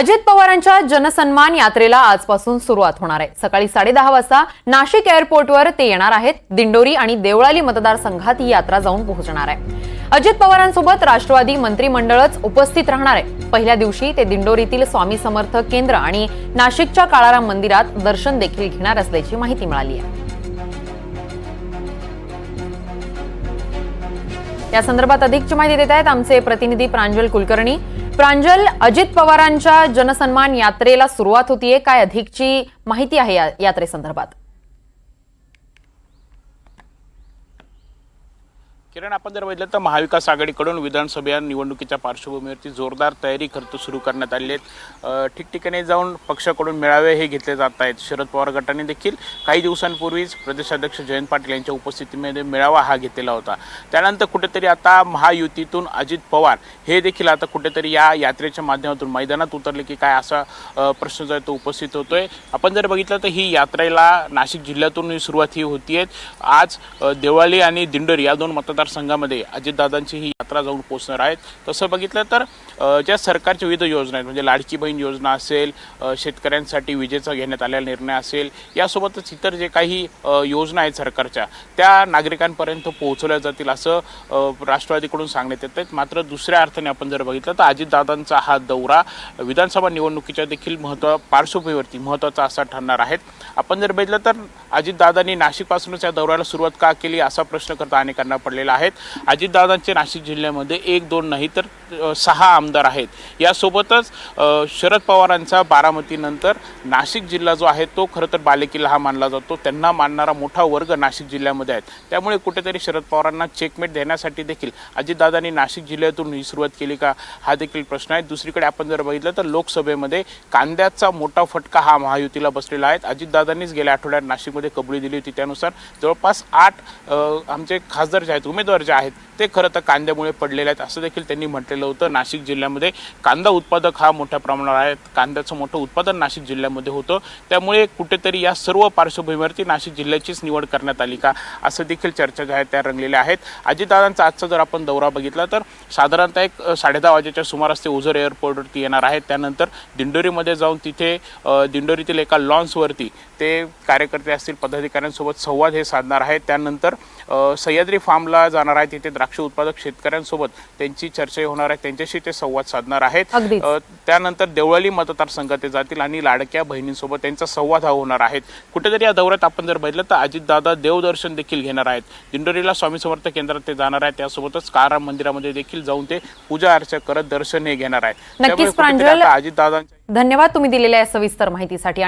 अजित पवारांच्या जनसन्मान यात्रेला आजपासून सुरुवात होणार आहे. सकाळी साडेदहा वाजता नाशिक एअरपोर्टवर ते येणार आहेत. दिंडोरी आणि देवळाली मतदारसंघात ही यात्रा जाऊन पोहोचणार आहे. अजित पवारांसोबत राष्ट्रवादी मंत्रिमंडळच उपस्थित राहणार आहे. पहिल्या दिवशी ते दिंडोरीतील स्वामी समर्थ केंद्र आणि नाशिकच्या काळाराम मंदिरात दर्शन देखील घेणार असल्याची माहिती मिळाली आहे. या संदर्भात अधिकची माहिती देत आहेत आमचे प्रतिनिधी प्रांजल कुलकर्णी. प्रांजल अजित पवारांच्या जनसन्मान यात्रेला सुरुवात होतीये. काय अधिकची माहिती आहे या यात्रेसंदर्भात? किरण आपण जर बघितलं तर महाविकास आघाडीकडून विधानसभा निवडणुकीच्या पार्श्वभूमीवरती जोरदार तयारी खर्च सुरू करण्यात आली आहेत. ठिकठिकाणी जाऊन पक्षाकडून मेळावे हे घेतले जात आहेत. शरद पवार गटाने देखील काही दिवसांपूर्वीच प्रदेशाध्यक्ष जयंत पाटील यांच्या उपस्थितीमध्ये मेळावा हा घेतलेला होता. त्यानंतर कुठेतरी आता महायुतीतून अजित पवार हे देखील आता कुठेतरी या यात्रेच्या माध्यमातून मैदानात उतरले की काय असा प्रश्न जो आहे तो उपस्थित होतोय. आपण जर बघितलं तर ही यात्रेला नाशिक जिल्ह्यातून सुरुवात ही होतीये. आज देवाळी आणि दिंडोरी या दोन मतदारसंघामध्ये अजितदादांची ही यात्रा जाऊन पोहोचणार आहेत. तसं बघितलं तर ज्या सरकारच्या विविध योजना आहेत म्हणजे लाडकी बहीण योजना असेल शेतकऱ्यांसाठी विजेचा घेण्यात आलेला निर्णय असेल यासोबतच इतर जे काही योजना आहेत सरकारच्या त्या नागरिकांपर्यंत पोहोचवल्या जातील असं राष्ट्रवादीकडून सांगण्यात येत आहेत. मात्र दुसऱ्या अर्थाने आपण जर बघितलं तर अजितदादांचा हा दौरा विधानसभा निवडणुकीच्या देखील महत्त्व पार्श्वभूमीवरती महत्त्वाचा असा ठरणार आहेत. आपण जर बघितलं तर अजितदादांनी नाशिकपासूनच या दौऱ्याला सुरुवात का केली असा प्रश्न करता अनेकांना पडलेला आहेत अजितदादांचे नाशिक जिल्ह्यामध्ये एक दोन नाही तर सहा आमदार आहेत. यासोबतच शरद पवारांचा बारामतीनंतर नाशिक जिल्हा जो आहे तो खरं तर बालेकिल्ला हा मानला जातो. त्यांना मानणारा मोठा वर्ग नाशिक जिल्ह्यामध्ये आहेत. त्यामुळे कुठेतरी शरद पवारांना चेकमेट देण्यासाठी देखील अजितदादांनी नाशिक जिल्ह्यातून ही सुरुवात केली का हा देखील प्रश्न आहे. दुसरीकडे आपण जर बघितलं तर लोकसभेमध्ये कांद्याचा मोठा फटका हा महायुतीला बसलेला आहे. अजितदादांनीच गेल्या आठवड्यात नाशिकमध्ये कबुली दिली होती. त्यानुसार जवळपास आठ आमचे खासदार जे आहेत उमेदवार जे आहेत ते खरं तर कांद्यामुळे पडलेले आहेत. असं देखील त्यांनी म्हटलेलं होतं. नाशिक जिल्ह्यामध्ये कांदा उत्पादक हा मोठ्या प्रमाणावर आहे. कांद्याचं मोठं उत्पादन नाशिक जिल्ह्यामध्ये होतं. त्यामुळे कुठेतरी या सर्व पार्श्वभूमीवरती नाशिक जिल्ह्याचीच निवड करण्यात आली का असं देखील चर्चा ज्या आहेत त्या रंगलेल्या आहेत. अजितदादांचा आजचा जर आपण दौरा बघितला तर साधारणतः एक साडेदहा वाजेच्या सुमारास ते ओझर एअरपोर्टवरती येणार आहेत. त्यानंतर दिंडोरीमध्ये जाऊन तिथे दिंडोरीतील एका लॉन्सवरती ते कार्यकर्ते असतील पदाधिकाऱ्यांसोबत संवाद हे साधणार आहेत. त्यानंतर सह्याद्री फार्मला जाणार आहे तिथे द्राक्ष उत्पादक शेतकऱ्यांसोबत त्यांची चर्चा होणार आहे. त्यांच्याशी ते संवाद साधणार आहेत. त्यानंतर देवळाली मतदारसंघात ते जातील आणि लाडक्या बहिणींसोबत त्यांचा संवाद हा होणार आहे. कुठेतरी या दौऱ्यात आपण जर बघितलं तर अजितदादा देवदर्शन देखील घेणार आहेत. दिंडोरीला स्वामी समर्थ केंद्रात ते जाणार आहेत. त्यासोबतच काराम मंदिरामध्ये देखील जाऊन ते पूजा अर्चा करत दर्शन हे घेणार आहेत. अजितदादांच्या धन्यवाद तुम्ही दिलेल्या या सविस्तर माहितीसाठी.